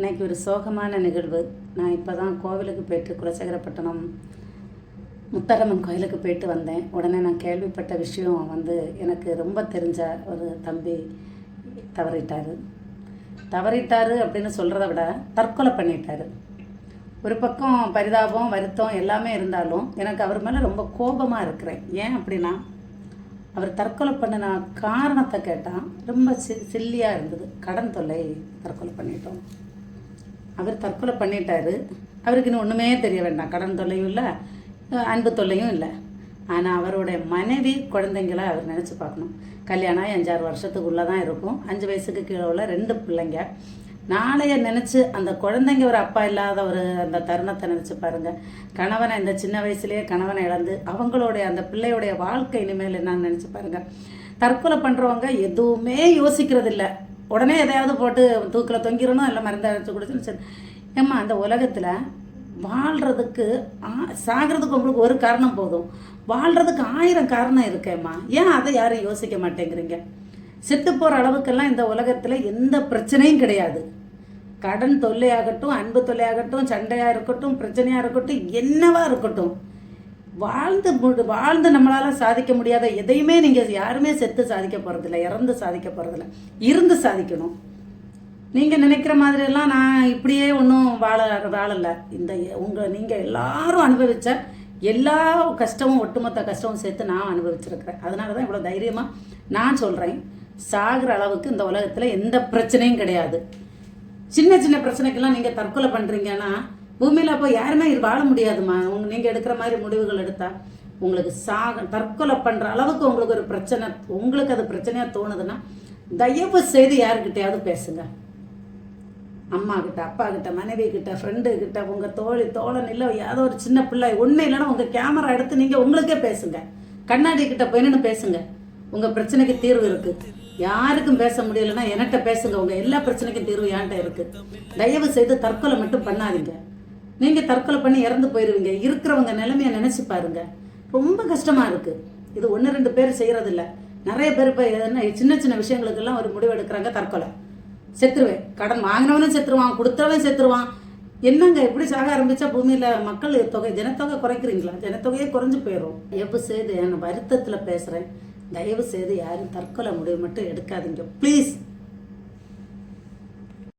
இன்றைக்கி ஒரு சோகமான நிகழ்வு. நான் இப்போ தான் கோவிலுக்கு போயிட்டு குலசேகரப்பட்டினம் முத்தரம்மன் கோயிலுக்கு போயிட்டு வந்தேன். உடனே நான் கேள்விப்பட்ட விஷயம் வந்து எனக்கு ரொம்ப தெரிஞ்ச ஒரு தம்பி தவறிட்டார். தவறிட்டார் அப்படின்னு சொல்கிறத விட தற்கொலை பண்ணிட்டார். ஒரு பக்கம் பரிதாபம் வருத்தம் எல்லாமே இருந்தாலும் எனக்கு அவர் மேலே ரொம்ப கோபமாக இருக்கிறேன். ஏன் அப்படின்னா அவர் தற்கொலை பண்ணின காரணத்தை கேட்டால் ரொம்ப சி சில்லியாக இருந்தது. கடன் தொல்லை தற்கொலை பண்ணிட்டோம். அவர் தற்கொலை பண்ணிட்டாரு. அவருக்கு இன்னும் ஒன்றுமே தெரிய வேண்டாம். கடன் தொல்லையும் இல்லை அன்பு தொல்லையும் இல்லை. ஆனால் அவருடைய மனைவி குழந்தைங்கள அவர் நினச்சி பார்க்கணும். கல்யாணம் ஆகி அஞ்சாறு வருஷத்துக்குள்ளே தான் இருக்கும். அஞ்சு வயசுக்கு கீழே உள்ள ரெண்டு பிள்ளைங்க. நாளைய நினச்சி அந்த குழந்தைங்க ஒரு அப்பா இல்லாத ஒரு அந்த தருணத்தை நினச்சி பாருங்க. கணவனை இந்த சின்ன வயசுலேயே கணவனை இழந்து அவங்களுடைய அந்த பிள்ளையுடைய வாழ்க்கை இனிமேல் என்னன்னு நினச்சி பாருங்க. தற்கொலை பண்ணுறவங்க எதுவுமே யோசிக்கிறதில்ல. உடனே எதையாவது போட்டு தூக்கில் தொங்கிடணும் இல்லை மருந்து அரைச்சி கொடுத்துன்னு சரி. ஏம்மா அந்த உலகத்தில் வாழ்கிறதுக்கு ஆ- சாகிறதுக்கு உங்களுக்கு ஒரு காரணம் போதும். வாழ்கிறதுக்கு ஆயிரம் காரணம் இருக்கேம்மா. ஏன் அதை யாரும் யோசிக்க மாட்டேங்கிறீங்க? செத்து போகிற அளவுக்கெல்லாம் இந்த உலகத்தில் எந்த பிரச்சனையும் கிடையாது. கடன் தொல்லையாகட்டும் அன்பு தொல்லையாகட்டும் சண்டையாக இருக்கட்டும் பிரச்சனையாக இருக்கட்டும் என்னவாக இருக்கட்டும். வாழ்ந்து வாழ்ந்து நம்மளால் சாதிக்க முடியாத எதையுமே நீங்கள் யாருமே செத்து சாதிக்க போகிறதில்ல இறந்து சாதிக்க போகிறதில்ல இருந்து சாதிக்கணும். நீங்கள் நினைக்கிற மாதிரியெல்லாம் நான் இப்படியே ஒன்றும் வாழ வாழலை. இந்த உங்கள் நீங்கள் எல்லாரும் அனுபவிச்ச எல்லா கஷ்டமும் ஒட்டுமொத்த கஷ்டமும் சேர்த்து நான் அனுபவிச்சிருக்கிறேன். அதனால தான் இவ்வளோ தைரியமாக நான் சொல்கிறேன் சாகிற அளவுக்கு இந்த உலகத்தில் எந்த பிரச்சனையும் கிடையாது. சின்ன சின்ன பிரச்சனைக்கெல்லாம் நீங்கள் தற்கொலை பண்ணுறீங்கன்னா பூமியில் அப்போ யாருமே வாழ முடியாதுமா உங்க நீங்கள் எடுக்கிற மாதிரி முடிவுகள் எடுத்தால் உங்களுக்கு சாக தற்கொலை பண்ணுற அளவுக்கு உங்களுக்கு ஒரு பிரச்சனை உங்களுக்கு அது பிரச்சனையாக தோணுதுன்னா தயவு செய்து யாருக்கிட்டையாவது பேசுங்க. அம்மா கிட்ட அப்பா கிட்ட மனைவி கிட்ட ஃப்ரெண்டு கிட்ட உங்கள் தோழி தோழன் இல்லை ஏதோ ஒரு சின்ன பிள்ளை ஒன்றும் இல்லைன்னா உங்கள் கேமரா எடுத்து நீங்கள் உங்களுக்கே பேசுங்க. கண்ணாடி கிட்ட போயின்னு பேசுங்க. உங்கள் பிரச்சனைக்கு தீர்வு இருக்கு. யாருக்கும் பேச முடியலன்னா என்கிட்ட பேசுங்க. உங்கள் எல்லா பிரச்சனைக்கும் தீர்வு என்கிட்ட இருக்கு. தயவு செய்து தற்கொலை மட்டும் பண்ணாதீங்க. நீங்க தற்கொலை பண்ணி இறந்து போயிருவீங்க. இருக்கிறவங்க நிலைமைய நினைச்சு பாருங்க. ரொம்ப கஷ்டமா இருக்கு. இது ஒன்று ரெண்டு பேர் செய்கிறதில்ல நிறைய பேர் இப்போ எதுனா சின்ன சின்ன விஷயங்களுக்கெல்லாம் ஒரு முடிவு எடுக்கிறாங்க தற்கொலை. செத்துருவேன். கடன் வாங்கினவனும் செத்துருவான் கொடுத்தவன் செத்துருவான். என்னங்க எப்படி சாக ஆரம்பிச்சா பூமியில மக்கள் தொகை ஜனத்தொகை குறைக்கிறீங்களா? ஜனத்தொகையே குறைஞ்சு போயிடும் எப்போ செய்து என் வருத்தத்தில் பேசுறேன். தயவு செய்து யாரும் தற்கொலை முடிவு மட்டும் எடுக்காதீங்க. ப்ளீஸ்